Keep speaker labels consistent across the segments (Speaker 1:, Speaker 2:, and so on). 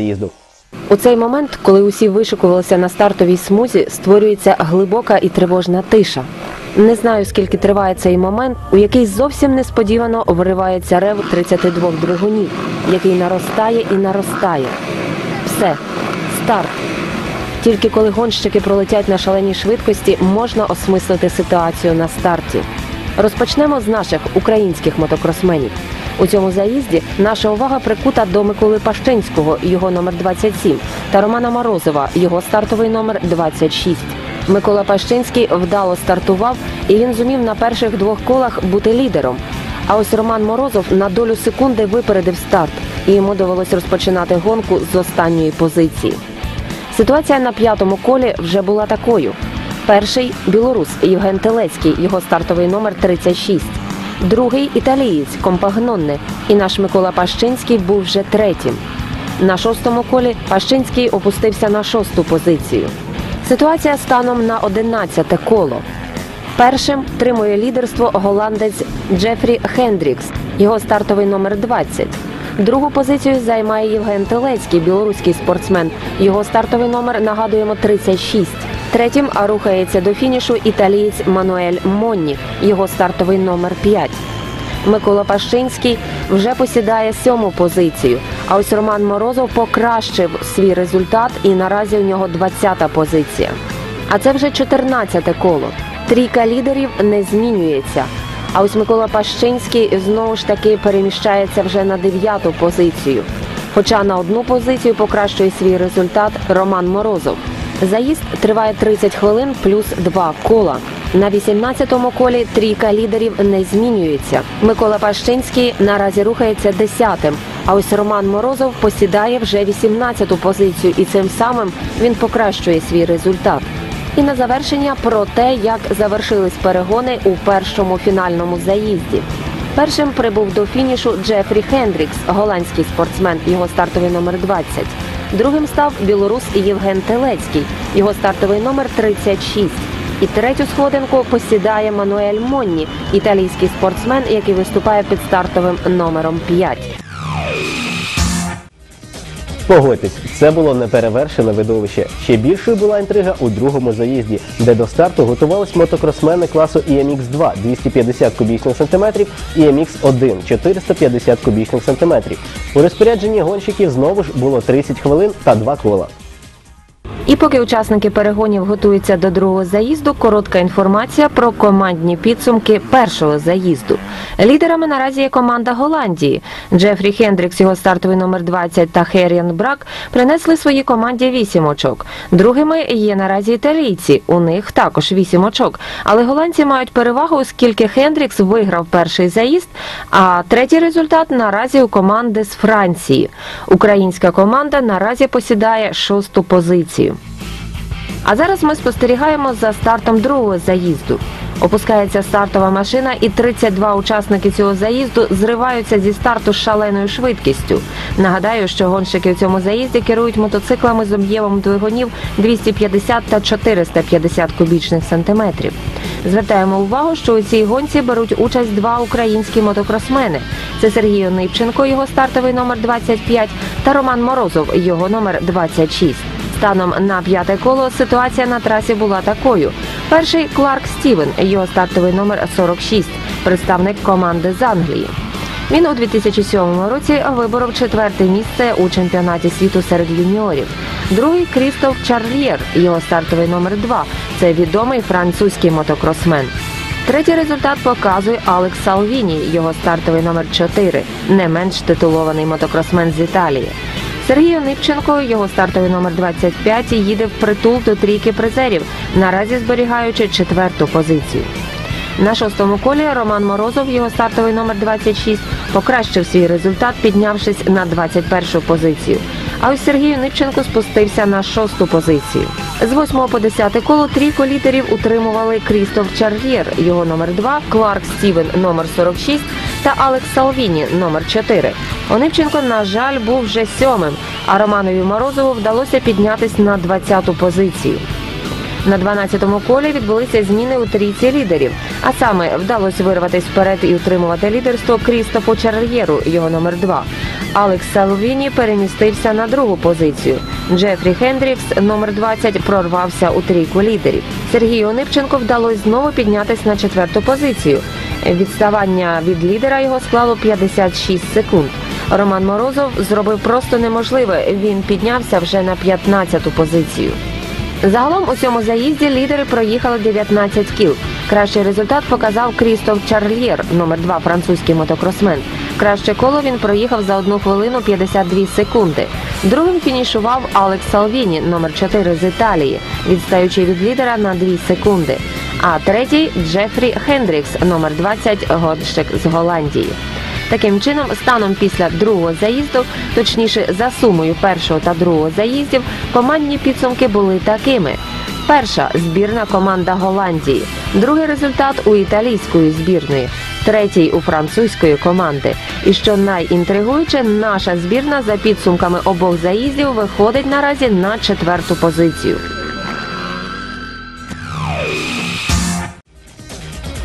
Speaker 1: заїзду.
Speaker 2: У цей момент, коли усі вишикувалися на стартовій смузі, створюється глибока і тривожна тиша. Не знаю, скільки триває цей момент, у який зовсім несподівано виривається рев 32 двигунів, який наростає і наростає. Все, старт. Тільки коли гонщики пролетять на шаленій швидкості, можна осмислити ситуацію на старті. Розпочнемо з наших українських мотокросменів. У цьому заїзді наша увага прикута до Миколи Пащинського, його номер 27, та Романа Морозова, його стартовий номер 26. Микола Пащинський вдало стартував, і він зумів на перших двох колах бути лідером. А ось Роман Морозов на долю секунди випередив старт, і йому довелось розпочинати гонку з останньої позиції. Ситуація на п'ятому колі вже була такою: перший білорус Євген Телецький, його стартовий номер 36. Другий італієць Компагнонне, і наш Микола Пащинський був вже третім. На шостому колі Пащинський опустився на шосту позицію. Ситуація станом на одинадцяте коло. Першим тримує лідерство голландець Джефрі Хендрікс, його стартовий номер 20. Другу позицію займає Євген Телецький, білоруський спортсмен. Його стартовий номер нагадуємо 36. Третім рухається до фінішу італієць Мануель Монні, його стартовий номер 5. Микола Пащинський вже посідає сьому позицію. А ось Роман Морозов покращив свій результат і наразі у нього 20-та позиція. А це вже 14-те коло. Трійка лідерів не змінюється. А ось Микола Пащинський знову ж таки переміщається вже на дев'яту позицію. Хоча на одну позицію покращує свій результат Роман Морозов. Заїзд триває 30 хвилин плюс 2 кола. На 18-му колі трійка лідерів не змінюється. Микола Пащинський наразі рухається 10-тим, а ось Роман Морозов посідає вже 18-ту позицію, і цим самим він покращує свій результат. І на завершення про те, як завершились перегони у першому фінальному заїзді. Першим прибув до фінішу Джефрі Хендрікс, голландський спортсмен, його стартовий номер 20. Другим став білорус Євген Телецький, його стартовий номер 36. І третю сходинку посідає Мануель Монні, італійський спортсмен, який виступає під стартовим номером 5.
Speaker 1: Погодьтесь, це було неперевершене видовище. Ще більшою була інтрига у другому заїзді, де до старту готувались мотокросмени класу EMX 2 250 кубічних сантиметрів і EMX 1 450 кубічних сантиметрів. У розпорядженні гонщиків знову ж було 30 хвилин та 2 кола.
Speaker 2: І поки учасники перегонів готуються до другого заїзду, коротка інформація про командні підсумки першого заїзду. Лідерами наразі є команда Голландії. Джефрі Хендрікс, його стартовий номер 20 та Херіан Брак принесли своїй команді 8 очок. Другими є наразі італійці. У них також 8 очок. Але голландці мають перевагу, оскільки Хендрікс виграв перший заїзд. А третій результат наразі у команди з Франції. Українська команда наразі посідає шосту позицію. А зараз ми спостерігаємо за стартом другого заїзду. Опускається стартова машина, і 32 учасники цього заїзду зриваються зі старту з шаленою швидкістю. Нагадаю, що гонщики в цьому заїзді керують мотоциклами з об'ємом двигунів 250 та 450 кубічних сантиметрів. Звертаємо увагу, що у цій гонці беруть участь два українські мотокросмени: це Сергій Онипченко, його стартовий номер 25, та Роман Морозов, його номер 26. Станом на п'яте коло ситуація на трасі була такою: перший Кларк Стівен, його стартовий номер 46, представник команди з Англії. Він у 2007 році виборов четверте місце у чемпіонаті світу серед юніорів. Другий Крістоф Чарльєр, його стартовий номер 2. Це відомий французький мотокросмен. Третій результат показує Алекс Салвіні, його стартовий номер 4, не менш титулований мотокросмен з Італії. Сергій Онипченко, його стартовий номер 25, їде в притул до трійки призерів, наразі зберігаючи четверту позицію. На шостому колі Роман Морозов, його стартовий номер 26, покращив свій результат, піднявшись на 21 позицію. А ось Сергій Нипченко спустився на шосту позицію. З 8 по 10 коло трійку лідерів утримували Крістоф Чар'єр, його номер 2, Кларк Стівен, номер 46 та Алекс Салвіні, номер 4. Онипченко, на жаль, був вже сьомим, а Романові Морозову вдалося піднятись на 20-ту позицію. На 12-му колі відбулися зміни у трійці лідерів. А саме вдалося вирватися вперед і утримувати лідерство Крістофу Чарльєру, його номер 2. Алекс Салвіні перемістився на другу позицію. Джефрі Хендрікс, номер 20, прорвався у трійку лідерів. Сергію Онипченко вдалося знову піднятися на четверту позицію. Відставання від лідера його склало 56 секунд. Роман Морозов зробив просто неможливе. Він піднявся вже на 15-ту позицію. Загалом у цьому заїзді лідери проїхали 19 кіл. Кращий результат показав Крістоф Чарльєр, номер 2 французький мотокросмен. Краще коло він проїхав за 1 хвилину 52 секунди. Другим фінішував Алекс Салвіні, номер 4 з Італії, відстаючи від лідера на 2 секунди. А третій Джефрі Хендрікс, номер 20 гонщик з Голландії. Таким чином, станом після другого заїзду, точніше за сумою першого та другого заїздів, командні підсумки були такими. Перша збірна команда Голландії, другий результат у італійської збірної, третій у французької команди. І що найінтригуюче, наша збірна за підсумками обох заїздів виходить наразі на четверту позицію.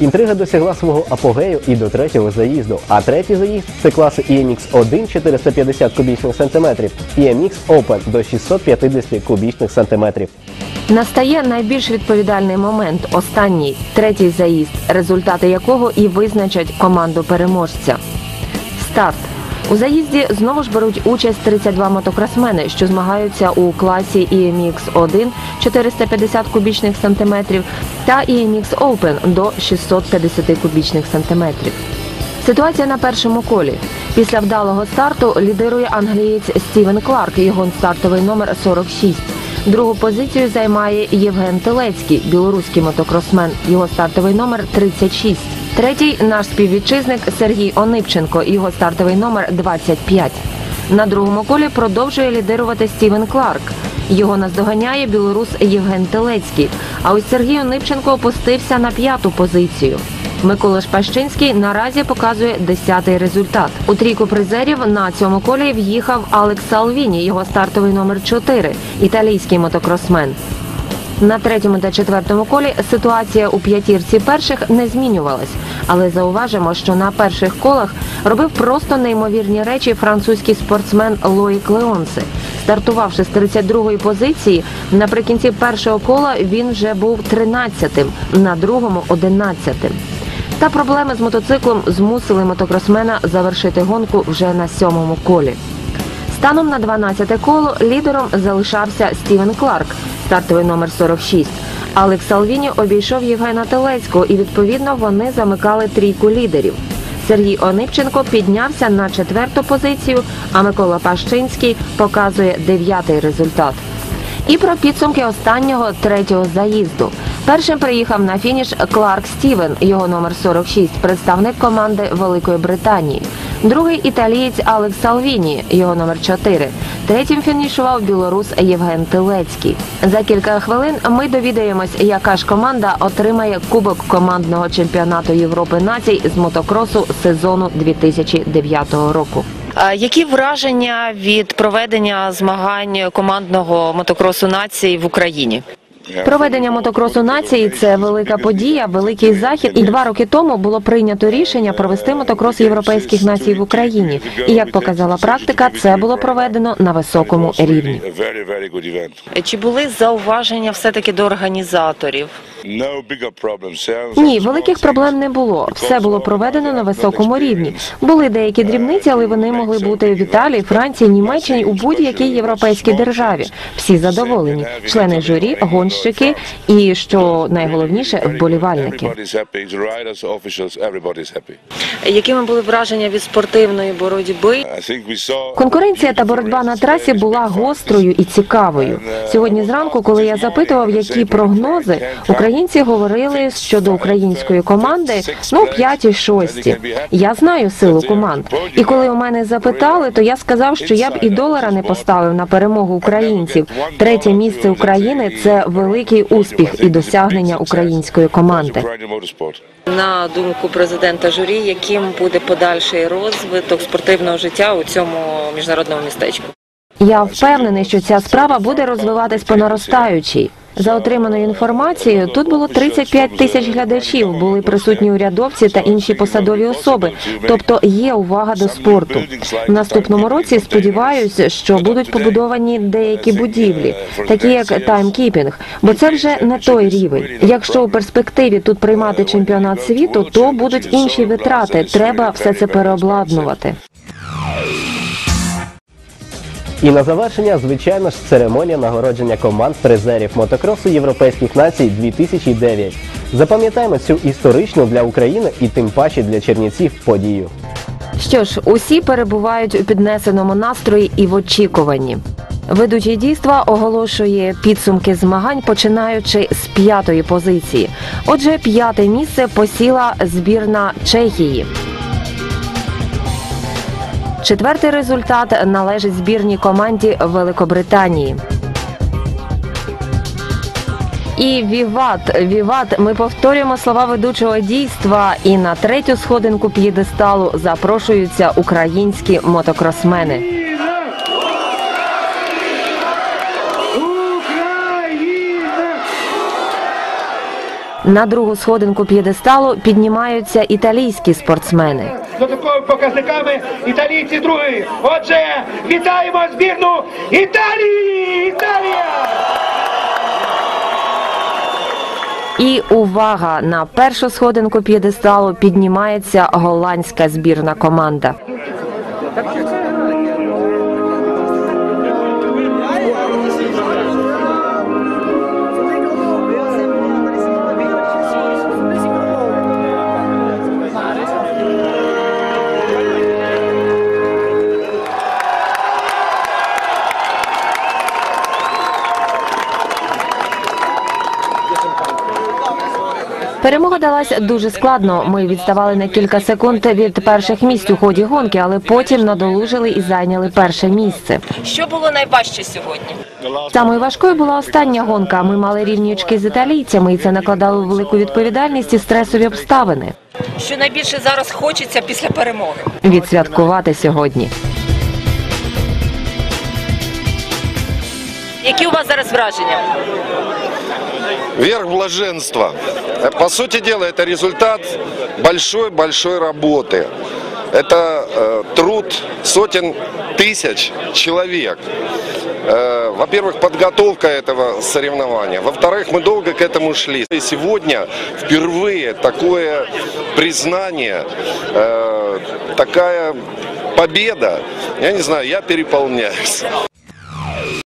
Speaker 1: Інтрига досягла свого апогею і до третього заїзду. А третій заїзд це класи EMX 1 450 кубічних сантиметрів, EMX Open до 650 кубічних сантиметрів.
Speaker 2: Настає найбільш відповідальний момент, останній третій заїзд, результати якого і визначать команду переможця. Старт. У заїзді знову ж беруть участь 32 мотокросмени, що змагаються у класі EMX 1 450 кубічних сантиметрів та EMX Open до 650 кубічних сантиметрів. Ситуація на першому колі. Після вдалого старту лідирує англієць Стівен Кларк, його стартовий номер 46. Другу позицію займає Євген Телецький, білоруський мотокросмен. Його стартовий номер 36. Третій наш співвітчизник Сергій Онипченко. Його стартовий номер 25. На другому колі продовжує лідирувати Стівен Кларк. Його наздоганяє білорус Євген Телецький. А ось Сергій Онипченко опустився на п'яту позицію. Микола Шпащинський наразі показує 10-й результат. У трійку призерів на цьому колі в'їхав Алекс Салвіні, його стартовий номер 4, італійський мотокросмен. На третьому та четвертому колі ситуація у п'ятірці перших не змінювалась, але зауважимо, що на перших колах робив просто неймовірні речі французький спортсмен Лоїк Леонси. Стартувавши з 32-ї позиції, наприкінці першого кола він вже був 13-тим, на другому 11-тим. Та проблеми з мотоциклом змусили мотокросмена завершити гонку вже на сьомому колі. Станом на 12 коло лідером залишався Стівен Кларк, стартовий номер 46. Алекс Салвіні обійшов Євгена Телецького і відповідно вони замикали трійку лідерів. Сергій Онипченко піднявся на четверту позицію, а Микола Пащинський показує дев'ятий результат. І про підсумки останнього третього заїзду. Першим приїхав на фініш Кларк Стівен, його номер 46, представник команди Великої Британії. Другий італієць Алекс Салвіні, його номер 4. Третім фінішував білорус Євген Тилецький. За кілька хвилин ми довідаємось, яка ж команда отримає кубок командного чемпіонату Європи націй з мотокросу сезону 2009 року.
Speaker 3: Які враження від проведення змагань командного мотокросу нації в Україні?
Speaker 2: Проведення мотокросу нації це велика подія, великий захід. І два роки тому було прийнято рішення провести мотокрос європейських націй в Україні. І як показала практика, це було проведено на високому рівні.
Speaker 3: Чи були зауваження все-таки до організаторів?
Speaker 2: Ні, великих проблем не було. Все було проведено на високому рівні. Були деякі дрібниці, але вони могли бути в Італії, Франції, Німеччині у будь-якій європейській державі. Всі задоволені, члени журі, гонщики і що найголовніше вболівальники.
Speaker 3: Якими були враження від спортивної боротьби?
Speaker 2: Конкуренція та боротьба на трасі була гострою і цікавою. Сьогодні зранку, коли я запитував, які прогнози, українці говорили щодо української команди, ну п'яті, шості. Я знаю силу команд. І коли у мене запитали, то я сказав, що я б і долара не поставив на перемогу українців. Третє місце України це великий успіх і досягнення української команди.
Speaker 3: На думку президента журі, яким буде подальший розвиток спортивного життя у цьому міжнародному містечку?
Speaker 2: Я впевнений, що ця справа буде розвиватись по наростаючій. За отриманою інформацією, тут було 35 тисяч глядачів, були присутні урядовці та інші посадові особи. Тобто є увага до спорту. В наступному році сподіваюся, що будуть побудовані деякі будівлі, такі як таймкіпінг, бо це вже не той рівень. Якщо у перспективі тут приймати чемпіонат світу, то будуть інші витрати. Треба все це переобладнувати.
Speaker 1: І на завершення, звичайно ж, церемонія нагородження команд призерів мотокросу європейських націй 2009. Запам'ятаємо цю історичну для України і тим паче для Чернівців подію.
Speaker 2: Що ж, усі перебувають у піднесеному настрої і в очікуванні. Ведучий дійства оголошує підсумки змагань, починаючи з п'ятої позиції. Отже, п'яте місце посіла збірна Чехії. Четвертий результат належить збірній команді Великобританії. І віват, віват. Ми повторюємо слова ведучого дійства. І на третю сходинку п'єдесталу запрошуються українські мотокросмени. На другу сходинку п'єдесталу піднімаються італійські спортсмени.
Speaker 4: За такими показниками італійці другі. Отже, вітаємо збірну Італії! Італія!
Speaker 2: І увага! На першу сходинку п'єдесталу піднімається голландська збірна команда. Перемога далась дуже складно. Ми відставали на кілька секунд від перших місць у ході гонки, але потім надолужили і зайняли перше місце.
Speaker 3: Що було найважче сьогодні?
Speaker 2: Самою важкою була остання гонка. Ми мали рівні очки з італійцями, і це накладало велику відповідальність і стресові обставини.
Speaker 3: Що найбільше зараз хочеться після перемоги?
Speaker 2: Відсвяткувати сьогодні.
Speaker 3: Які у вас зараз враження?
Speaker 5: Верх блаженства. По сути дела, это результат большой-большой работы. Это э, труд сотен тысяч человек. Э, во-первых, подготовка этого соревнования. Во-вторых, мы долго к этому шли. И сегодня впервые такое признание, э, такая победа. Я не знаю, я переполняюсь.